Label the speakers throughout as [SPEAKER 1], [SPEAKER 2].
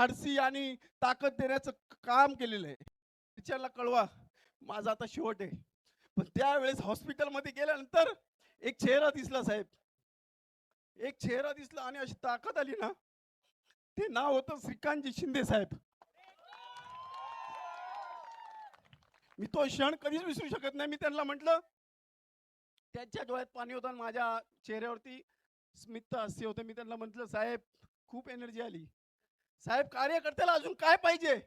[SPEAKER 1] धाडसी आणि ताकद देण्याचं काम केलेलं आहे. टीचरला कळवा माझा आता शेवट आहे. पण त्यावेळेस हॉस्पिटलमध्ये गेल्यानंतर एक चेहरा दिसला साहेब. एक चेहरा दिसला आणि अशी ताकद आली ना ते नाव होतं श्रीकांतजी शिंदे साहेब. मी तो क्षण कधीच विसरू शकत नाही. मी त्यांना म्हटलं त्यांच्या डोळ्यात पाणी होतं आणि माझ्या चेहऱ्यावरती स्मित हास्य होतं. मी त्यांना म्हटलं साहेब खूप एनर्जी आली. साहेब कार्यकर्त्याला अजून काय पाहिजे?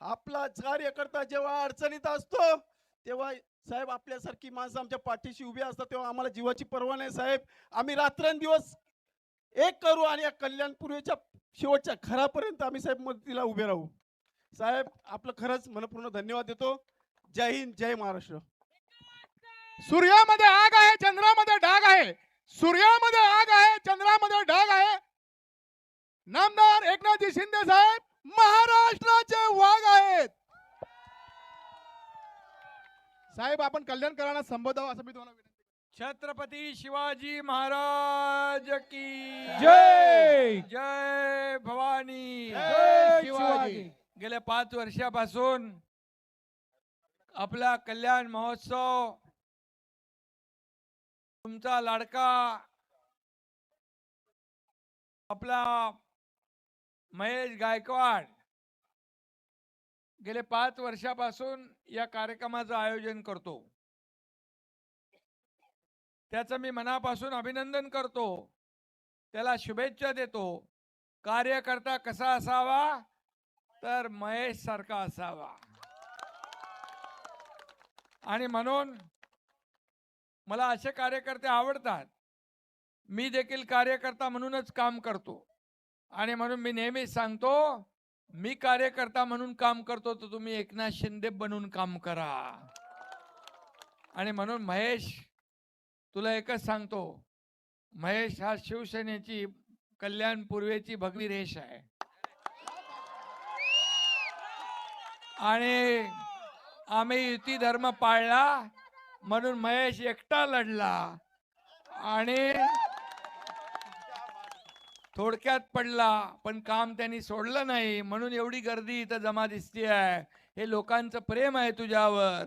[SPEAKER 1] आपला कार्यकर्ता जेव्हा अडचणीत असतो तेव्हा साहेब आपल्यासारखी माणसं आमच्या पाठीशी उभी असतात तेव्हा आम्हाला जीवाची पर्वा नाही साहेब. आम्ही रात्रंदिवस एक करू आणि या कल्याणपूर्वेच्या शेवटच्या घरापर्यंत आम्ही साहेब मदतीला उभे राहू. साहेब आपलं खरंच मनपूर्ण धन्यवाद देतो. जय हिंद जय महाराष्ट्र.
[SPEAKER 2] सूर्यामध्ये आग आहे चंद्रामध्ये डाग आहे. सूर्यामध्ये आग आहे चंद्रामध्ये डाग नामदार एकनाथजी शिंदे साहेब महाराष्ट्राचे वाघ आहेत साहेब आपण कल्याणकरांना संबोधावं असं मी तुम्हाला विनंती
[SPEAKER 3] छत्रपती शिवाजी महाराज की
[SPEAKER 2] जय!
[SPEAKER 3] जय भवानी
[SPEAKER 2] जय शिवाजी.
[SPEAKER 3] गेल्या पाच वर्षापासून आपला कल्याण महोत्सव तुमचा लाडका आपला महेश गायकवाड. गेले पाच वर्षापासून या कार्यक्रमाचं आयोजन करतो. त्याचं मी मनापासून अभिनंदन करतो. त्याला शुभेच्छा देतो. कार्यकर्ता कसा असावा? तर महेश सारखा असावा. आणि म्हणून मला असे कार्यकर्ते आवडतात. मी देखील कार्यकर्ता म्हणूनच काम करतो. आणि म्हणून मी नेहमीच सांगतो मी कार्यकर्ता म्हणून काम करतो तर तुम्ही एकनाथ शिंदे बनून काम करा. आणि म्हणून महेश तुला एकच सांगतो महेश हा शिवसेनेची कल्याण पूर्वेची भगवी रेष आहे. आणि आम्ही युती धर्म पाळला म्हणून महेश एकटा लढला. आणि थोडक्यात पडला पण काम त्यांनी सोडलं नाही म्हणून एवढी गर्दी इथं जमा दिसते आहे हे लोकांचं प्रेम आहे तुझ्यावर.